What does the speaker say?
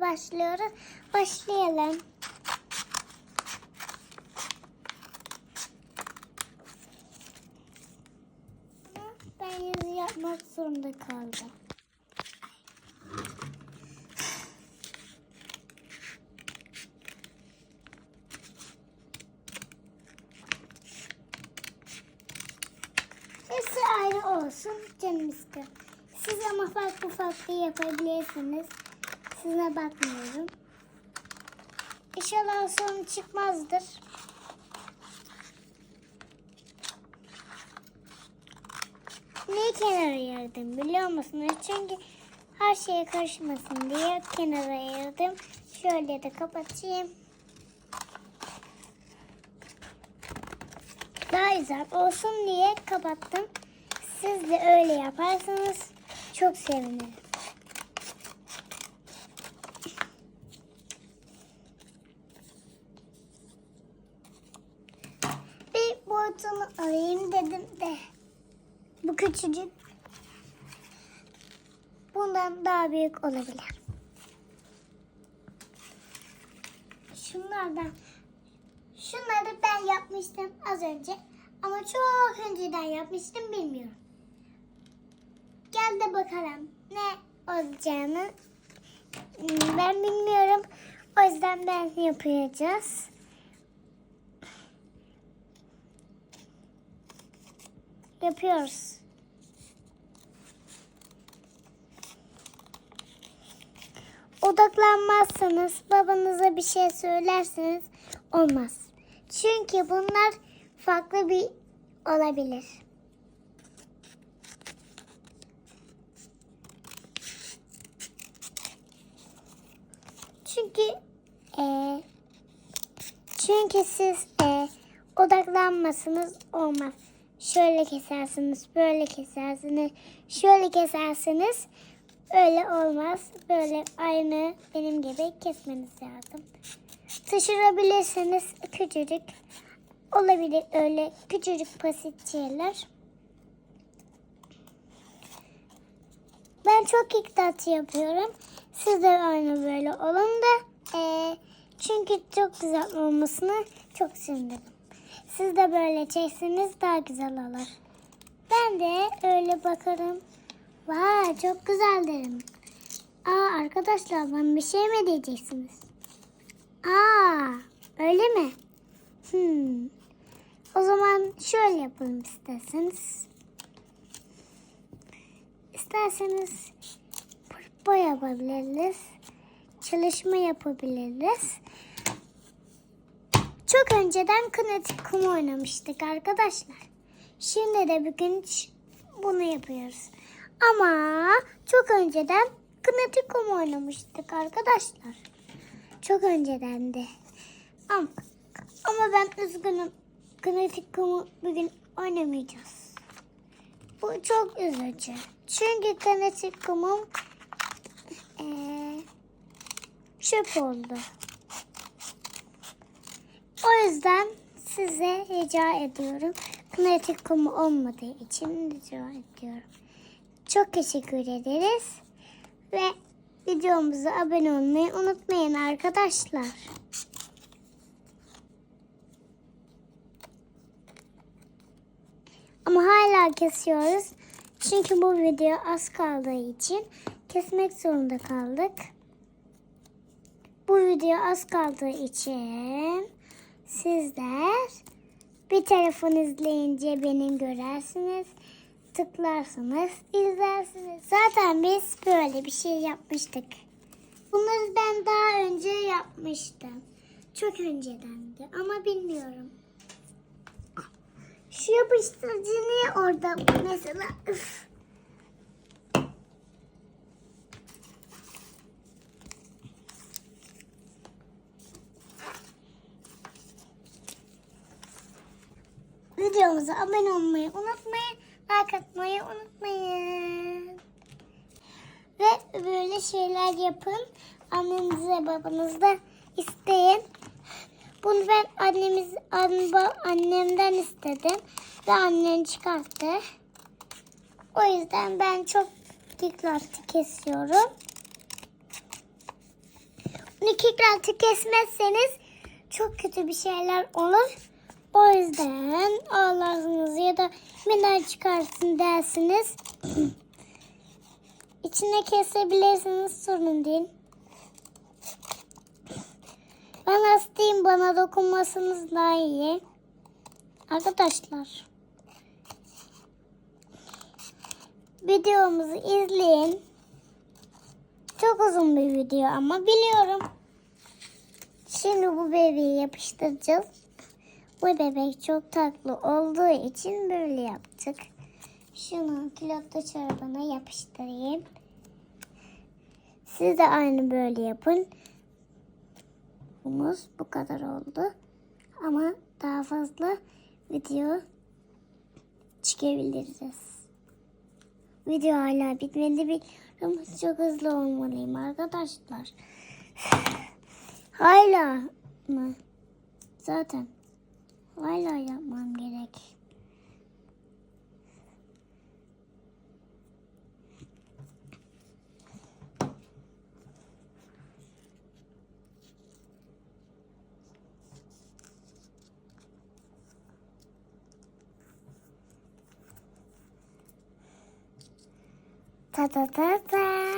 başlıyoruz. Başlayalım. Ben yazı yapmak zorunda kaldım. Hepsi ayrı olsun canım istiyor. Siz ama farklı farklı yapabilirsiniz. Size bakmıyorum. İnşallah sorun çıkmazdır. Niye kenara ayırdım biliyor musunuz? Çünkü her şeye karışmasın diye kenara ayırdım. Şöyle de kapatayım. Daha güzel olsun diye kapattım. Siz de öyle yaparsanız çok sevinirim. Boyutunu alayım dedim de. Bu küçücük. Bundan daha büyük olabilir. Şunlardan. Şunları ben yapmıştım az önce. Ama çok önceden yapmıştım bilmiyorum. Gel de bakalım ne olacağını. Hmm, Ben bilmiyorum. O yüzden ben yapacağız. Yapıyoruz. Odaklanmazsanız babanıza bir şey söylerseniz olmaz. Çünkü bunlar farklı bir olabilir. Çünkü eee çünkü siz eee odaklanmasanız olmaz. Şöyle kesersiniz, böyle kesersiniz, şöyle kesersiniz. Öyle olmaz. Böyle aynı benim gibi kesmeniz lazım. Taşırabilirsiniz küçücük. Olabilir öyle küçücük basit şeyler. Ben çok dikkat yapıyorum. Siz de aynı böyle olun da eee, çünkü çok güzel olmasını çok sevindim. Siz de böyle çekseniz daha güzel olur. Ben de öyle bakarım. Vay çok güzel derim. Aa arkadaşlar bana bir şey mi diyeceksiniz? Aa öyle mi? Hmm. O zaman şöyle yapalım isterseniz. İsterseniz boya yapabiliriz. Çalışma yapabiliriz. Çok önceden kinetik kum oynamıştık arkadaşlar. Şimdi de bugün bunu yapıyoruz. Ama çok önceden kinetik kum oynamıştık arkadaşlar. Çok önceden de. Ama, ama ben üzgünüm. Kinetik kumu bugün oynamayacağız. Bu çok üzücü. Çünkü kinetik kumum eee çöp oldu. O yüzden size rica ediyorum. Kinetik kumu olmadığı için rica ediyorum. Çok teşekkür ederiz. Ve videomuza abone olmayı unutmayın arkadaşlar. Ama hala kesiyoruz. Çünkü bu video az kaldığı için kesmek zorunda kaldık. Bu video az kaldığı için sizler bir telefon izleyince beni görersiniz. Tıklarsınız, izlersiniz. Zaten biz böyle bir şey yapmıştık. Bunları ben daha önce yapmıştım. Çok öncedendi ama bilmiyorum. Şu yapıştırıcı niye orada mesela? Üf. Videomuza abone olmayı unutmayın. Like atmayı unutmayın. Ve böyle şeyler yapın. Annenize babanızda isteyin. Bunu ben annemiz annemden istedim ve annem çıkarttı. O yüzden ben çok dikkatli kesiyorum. Beni kicklatı kesmezseniz çok kötü bir şeyler olur. O yüzden da minar çıkarsın dersiniz. İçine kesebilirsiniz sorun değil. Ben hastayım bana dokunmasınız daha iyi. Arkadaşlar. Videomuzu izleyin. Çok uzun bir video ama biliyorum. Şimdi bu bebeği yapıştıracağız. Bu bebek çok tatlı olduğu için böyle yaptık. Şunu kilotlu çorabına yapıştırayım. Siz de aynı böyle yapın. Umuz bu kadar oldu. Ama daha fazla video çekebiliriz. Video hala bitmedi biliyorum. Çok hızlı olmalıyım arkadaşlar. Hala mı? Zaten hala yapmam gerek. Ta ta ta ta.